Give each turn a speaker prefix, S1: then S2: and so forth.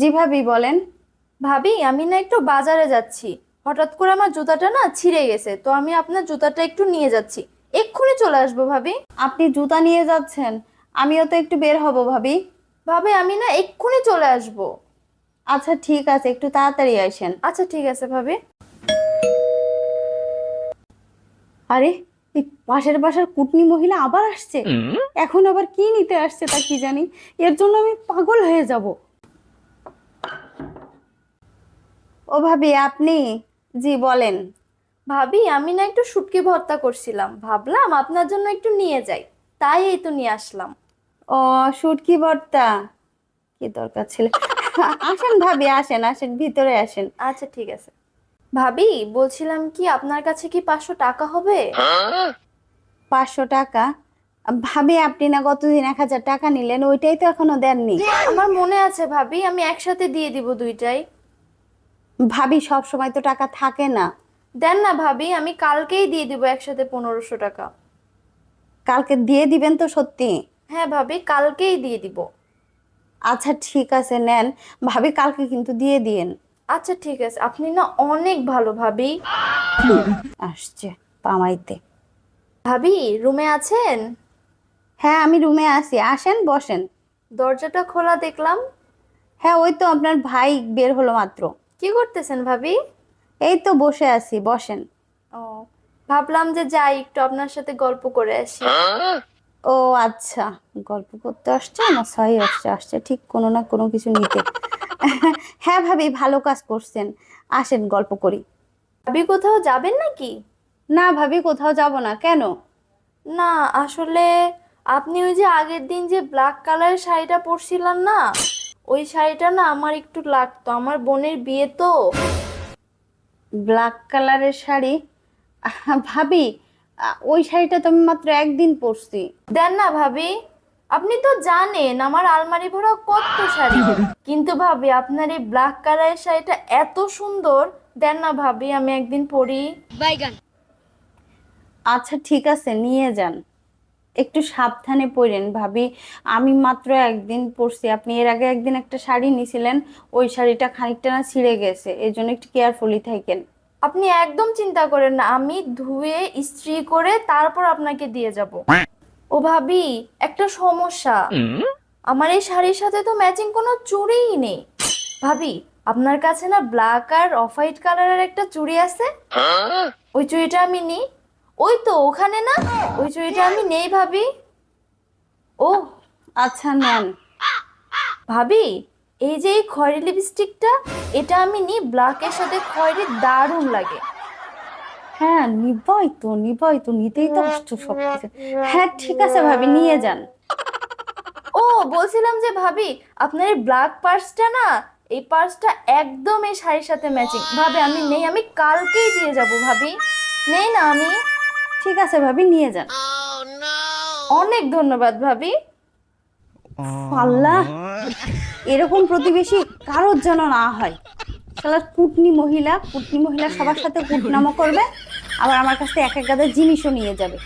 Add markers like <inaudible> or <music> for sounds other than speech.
S1: জি ভাবি বলেন।
S2: ভাবি আমি না একটু বাজারে যাচ্ছি। হঠাৎ করে আমার জুতাটা না ছিঁড়ে গেছে তো আমি আপনার জুতাটা একটু নিয়ে যাচ্ছি। এক্ষুনি চলে আসব ভাবি।
S1: আপনি জুতা নিয়ে যাচ্ছেন আমিও তো একটু বের হব ভাবি।
S2: ভাবি আমি না এক্ষুনি চলে আসব।
S1: আচ্ছা ঠিক আছে একটু তাড়াতাড়ি আসেন।
S2: আচ্ছা ঠিক আছে ভাবি।
S1: আরে এই পাশের বাসার কুটনি মহিলা আবার আসছে? এখন আবার কি নিতে আসছে তা কি জানি? এর জন্য আমি পাগল হয়ে যাব। ও ভাবি আপনি? জি বলেন।
S2: ভাবি আমি না একটু শুটকি ভর্তা করছিলাম। ভাবলাম আপনার জন্য একটু নিয়ে যাই। তাই এই তো নিয়ে আসলাম।
S1: ও শুটকি ভর্তা? কি দরকার ছিল? আসেন ভাবি আসেন আসেন ভিতরে আসেন।
S2: আচ্ছা ঠিক আছে। ভাবি বলছিলাম কি আপনার কাছে কি পাঁচশো টাকা হবে?
S1: পাঁচশো টাকা? ভাবি আপনি না গতদিন এক হাজার টাকা নিলেন ওইটাই তো এখনও দেননি।
S2: আমার মনে আছে ভাবি আমি একসাথে দিয়ে দিব দুইটাই।
S1: ভাবি সব সময় তো টাকা থাকে না।
S2: দেন না ভাবি আমি কালকেই দিয়ে দিব একসাথে পনেরোশো টাকা।
S1: কালকে দিয়ে দিবেন তো সত্যি?
S2: হ্যাঁ ভাবি কালকেই দিয়ে দিব।
S1: আচ্ছা ঠিক আছে নেন। ভাবি কালকে কিন্তু দিয়ে দিয়েন।
S2: আচ্ছা ঠিক আছে। আপনি না অনেক ভালো ভাবি।
S1: আসছে পামাইতে।
S2: ভাবি রুমে আছেন?
S1: হ্যাঁ আমি রুমে আছি। আসেন বসেন।
S2: দরজাটা খোলা দেখলাম।
S1: হ্যাঁ ওই তো আপনার ভাই বের হলো মাত্র।
S2: কি করতেছেন ভাবি?
S1: এই তো বসে আছি বসেন।
S2: ও ভাবলাম যে যাই একটু আপনার সাথে গল্প করে আসি।
S1: ও আচ্ছা। গল্প করতে আসছে না? সহি আসছে আসছে ঠিক কোনো না কোনো কিছু নিতে। <laughs> হ্যাঁ ভাবি ভালো কাজ করছেন। আসেন গল্প করি।
S2: ভাবি কোথাও যাবেন নাকি?
S1: না ভাবি কোথাও যাব না। কেন?
S2: না আসলে আপনি ওই যে আগের দিন যে ব্ল্যাক কালারের শাড়িটা পরছিলেন না? ওই শাড়িটা না আমার একটু লাগতো। আমার বোনের বিয়ে তো।
S1: ব্ল্যাক কালারের শাড়ি। আহ, ভাবি ওই শাড়িটা তো আমি মাত্র একদিন পরছি।
S2: দেন না ভাবি আপনি তো জানেন আমার আলমারি ভরা কত শাড়ি। কিন্তু ভাবি আপনার এই ব্ল্যাক কালারের শাড়িটা এত সুন্দর। দেন না ভাবি আমি একদিন পরি।
S1: আচ্ছা ঠিক আছে নিয়ে যান। একটু সাবধানে পরেন ভাবি। আমি মাত্র একদিন পরছি আপনি এর আগে একদিন একটা শাড়ি নিছিলেন ওই শাড়িটা খানিকটা না ছিঁড়ে গেছে এই জন্য একটু কেয়ারফুলি থাকেন।
S2: আপনি একদম চিন্তা করেন না আমি ধুয়ে ইস্ত্রি করে তারপর আপনাকে দিয়ে যাব। ও ভাবি একটা সমস্যা। আমার এই শাড়ির সাথে তো ম্যাচিং কোনো চুড়িই নেই। ভাবি আপনার কাছে না ব্ল্যাক আর অফ হোয়াইট কালারের একটা চুড়ি আছে? ওই চুড়িটা আমি নিই। ওই তো ওখানে না? ওই চুড়িটা আমি নেই ভাবি। ও
S1: আচ্ছা নেন।
S2: ভাবি এই যে এই খয়েরি লিপস্টিকটা এটা আমি নিই ব্ল্যাকের সাথে খয়েরি দারুণ লাগে।
S1: হ্যাঁ নিবই তো নিবই তো নিতেই তো আসছো সব কিছু হ্যাঁ ঠিক আছে ভাবি নিয়ে যান।
S2: ও বলছিলাম যে ভাবি আপনার এই ব্ল্যাক পার্সটা না এই পার্সটা একদম এই শাড়ির সাথে ম্যাচিং ভাবি আমি নেই আমি কালকেই দিয়ে যাব ভাবি। নেই না আমি?
S1: ঠিক আছে ভাবি নিয়ে যান।
S2: অনেক ধন্যবাদ ভাবি।
S1: আল্লাহ এরকম প্রতিবেশী কারোর যেন না হয়। শালা কুটনি মহিলা কুটনি মহিলা সবার সাথে কুটনামো করবে আবার আমার কাছে এক এক গাদা জিনিসও নিয়ে যাবে।